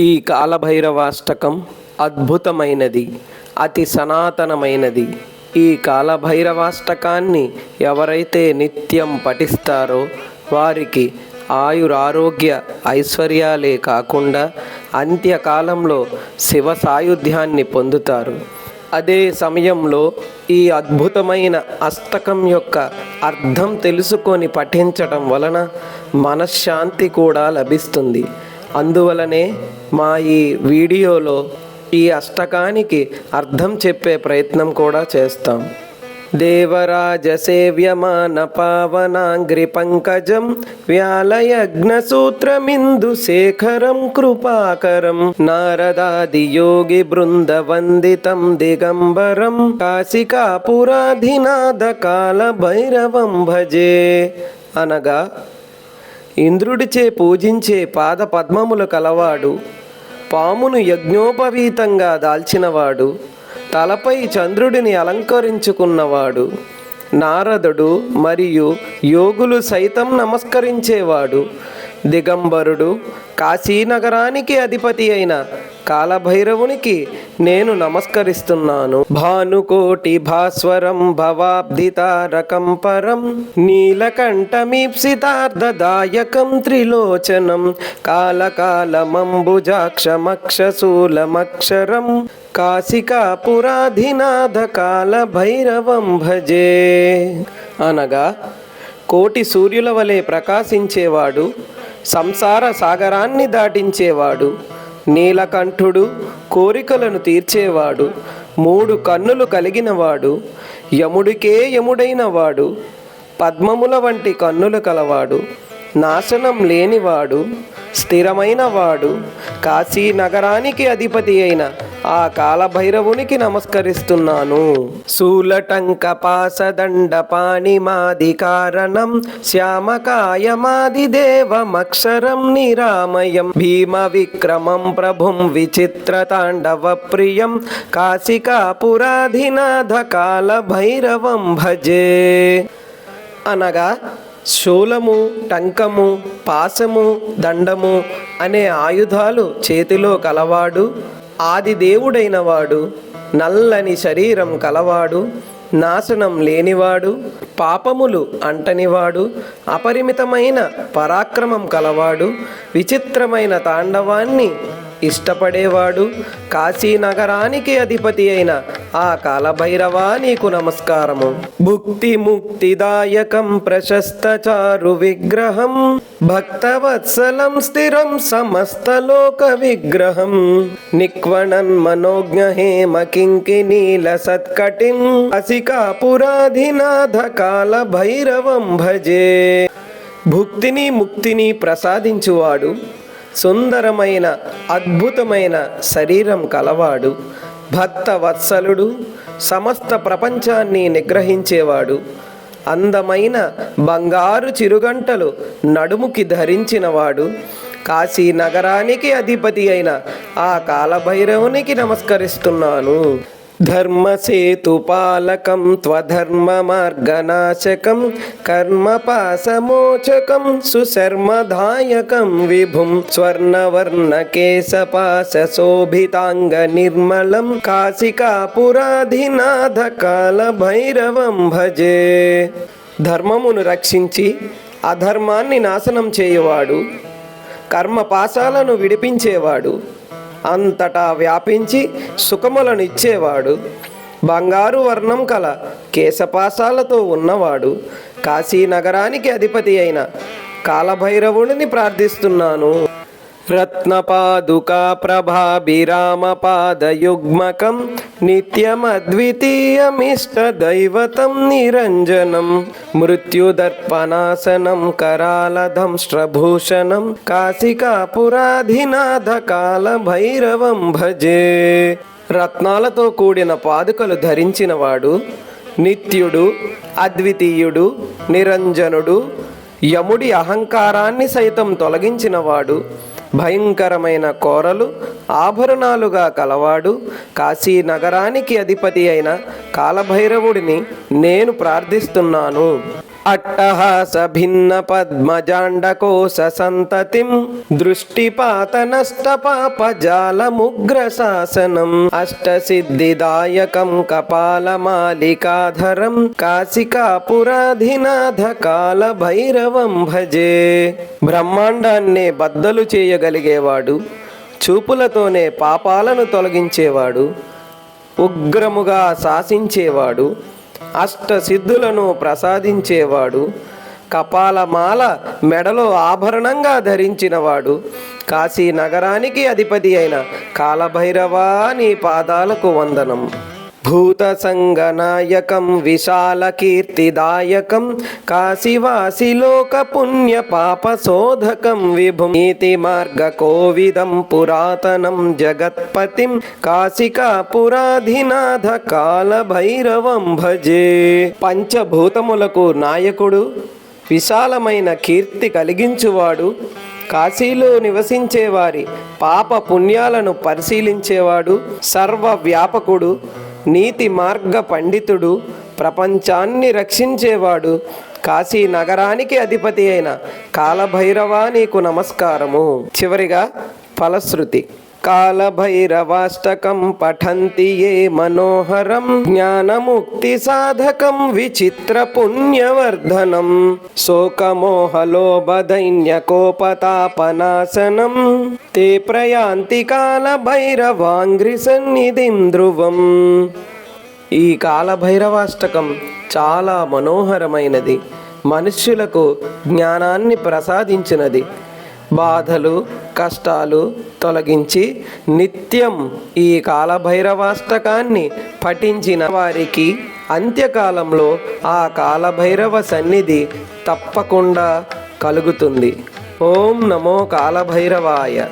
ఈ కాలభైరవాష్టకం అద్భుతమైనది అతి సనాతనమైనది. ఈ కాలభైరవాష్టకాన్ని ఎవరైతే నిత్యం పఠిస్తారో వారికి ఆయురారోగ్య ఐశ్వర్యాలే కాకుండా అంత్యకాలంలో శివ సాయుధ్యాన్ని పొందుతారు. అదే సమయంలో ఈ అద్భుతమైన అష్టకం యొక్క అర్థం తెలుసుకొని పఠించటం వలన మనశ్శాంతి కూడా లభిస్తుంది. అందువలనే మా ఈ వీడియోలో ఈ అష్టకానికి అర్థం చెప్పే ప్రయత్నం కూడా చేస్తాం. దేవరాజ సేవ్యమాన పావనాంగ్రి పంకజం వ్యాలయజ్ఞసూత్రమిందు శేఖరం కృపాకరం నారదాది యోగి బృంద వందితం దిగంబరం కాశికాపురాధినాథ కాల భైరవం భజే అనగా ఇంద్రుడిచే పూజించే పాద పద్మములు కలవాడు. పామును యజ్ఞోపవీతంగా దాల్చినవాడు. తలపై చంద్రుడిని అలంకరించుకున్నవాడు. నారదుడు మరియు యోగులు సైతం నమస్కరించేవాడు. దిగంబరుడు కాశీనగరానికి అధిపతి అయిన కాలభైరవునికి నేను నమస్కరిస్తున్నాను. భానుకోటి భాస్వరం భవాబ్దితారకం పరం నీలకంఠమీప్సితార్థదాయకం త్రిలోచనం కాలకాలమంబుజాక్షమక్షశూలమక్షరం కాశికాపురాధినాథ కాలభైరవం భజే. అనగా కోటి సూర్యుల వలె ప్రకాశించేవాడు సంసార సాగరాన్ని దాటించేవాడు నీలకంఠుడు కోరికలను తీర్చేవాడు మూడు కన్నులు కలిగినవాడు యముడికే యముడైనవాడు పద్మముల వంటి కన్నులు కలవాడు నాశనం లేనివాడు స్థిరమైన వాడు కాశీ నగరానికి అధిపతి అయిన ఆ కాలభైరవునికి నమస్కరిస్తున్నాను. శూలటంక పాసదండ పాణిమాది కారణం శ్యామకాయమాది దేవమక్షరం నిరామయం. భీమ విక్రమం ప్రభుం విచిత్ర తాండవ ప్రియం కాశికాపురాధినాథ కాలభైరవం భజే. అనగా శూలము టంకము పాశము దండము అనే ఆయుధాలు చేతిలో కలవాడు ఆది దేవుడైన వాడు నల్లని శరీరం కలవాడు నాశనం లేనివాడు పాపములు అంటనివాడు అపరిమితమైన పరాక్రమం కలవాడు విచిత్రమైన తాండవాన్ని ఇష్టపడేవాడు కాశీ నగరానికి అధిపతి అయిన ఆ కాలభైరవా నీకు నమస్కారము. భుక్తి ముక్తిదాయకం ప్రశస్త చారు విగ్రహం భక్తవత్సలం స్థిరం సమస్తలోక విగ్రహం. నిక్వణన్ మనోజ్ఞ హేమ కింకినీల సత్కటిం అసికాపురాధినాథ కాల భైరవం భజే. భుక్తిని ముక్తిని ప్రసాదించువాడు సుందరమైన అద్భుతమైన శరీరం కలవాడు. భక్త వత్సలుడు సమస్త ప్రపంచాన్ని నిగ్రహించేవాడు. అందమైన బంగారు చిరుగంటలు నడుముకి ధరించినవాడు. కాశీ నగరానికి అధిపతి అయిన ఆ కాలభైరవునికి నమస్కరిస్తున్నాను. ధర్మసేతుపాలకం త్వధర్మ మార్గనాశకం కర్మపాసమోచకం సుశర్మదాయకం విభుం స్వర్ణవర్ణ కేశపాశ శోభితాంగ నిర్మలం కాశికాపురాధినాథ కాల భైరవం భజే ధర్మమును రక్షించి అధర్మాన్ని నాశనం చేయువాడు కర్మపాశాలను విడిపించేవాడు అంతటా వ్యాపించి సుఖములను ఇచ్చేవాడు బంగారు వర్ణం కల కేశపాశాలతో ఉన్నవాడు. కాశీ నగరానికి అధిపతి అయిన కాలభైరవుడిని ప్రార్థిస్తున్నాను. రత్నపాదుకా ప్రభాభిరామపాదయుగ్మకం నిత్యమద్వితీయమిష్టదైవతం నిరంజనం మృత్యుదర్పణాసనం కరాలధంష్ట్రభూషణం కాశికాపురాధినాథ కాల భైరవం భజే రత్నాలతో కూడిన పాదుకలు ధరించినవాడు నిత్యుడు అద్వితీయుడు నిరంజనుడు యముడి అహంకారాన్ని సైతం తొలగించినవాడు భయంకరమైన కోరలు ఆభరణాలుగా కలవాడు కాశీ నగరానికి అధిపతి అయిన కాలభైరవుడిని నేను ప్రార్థిస్తున్నాను. అట్టహాస భిన్న పద్మజాండకోశ సంతతిం దృష్టిపాత నష్ట పాప జాలముగ్ర శాసనం అష్ట సిద్ధిదాయకం కపాలమాలికాధరం కాశికాపురాధినాథ కాల భైరవం భజే. బ్రహ్మాండాన్నే బద్దలు చేయగలిగేవాడు చూపులతోనే పాపాలను తొలగించేవాడు ఉగ్రముగా శాసించేవాడు అష్ట సిద్ధులను ప్రసాదించేవాడు కపాలమాల మెడలో ఆభరణంగా ధరించినవాడు కాశీ నగరానికి అధిపతి అయిన కాలభైరవా నీ పాదాలకు వందనం. భూత సంగనాయకం విశాల కీర్తిదాయకం కాశీవాసి లోక పుణ్య పాప శోధకం విభుం మార్గ కోవిదం పురాతనం జగత్పతిం కాశికా పురాధినాథ కాల భైరవం భజే పంచభూతములకు నాయకుడు విశాలమైన కీర్తి కలిగించువాడు కాశీలో నివసించేవారి పాప పుణ్యాలను పరిశీలించేవాడు సర్వ వ్యాపకుడు నీతి మార్గ పండితుడు ప్రపంచాన్ని రక్షించేవాడు కాశీ నగరానికి అధిపతి అయిన కాలభైరవా నీకు నమస్కారము. చివరిగా ఫలశ్రుతి. కాలభైరవాష్టకం పఠంతి ఏ మనోహరం జ్ఞానముక్తి సాధకం విచిత్ర పుణ్యవర్ధనం శోకమోహలోభదైన్యకోపతాపనాశనం తే ప్రయాంతి కాలభైరవాంగ్రి సన్నిధిం ధ్రువం ఈ కాలభైరవాష్టకం చాలా మనోహరమైనది. మనుష్యులకు జ్ఞానాన్ని ప్రసాదించినది. బాధలు కష్టాలు తొలగించి నిత్యం ఈ కాలభైరవాష్టకాన్ని పఠించిన వారికి అంత్యకాలంలో ఆ కాలభైరవ సన్నిధి తప్పకుండా కలుగుతుంది. ఓం నమో కాలభైరవాయ.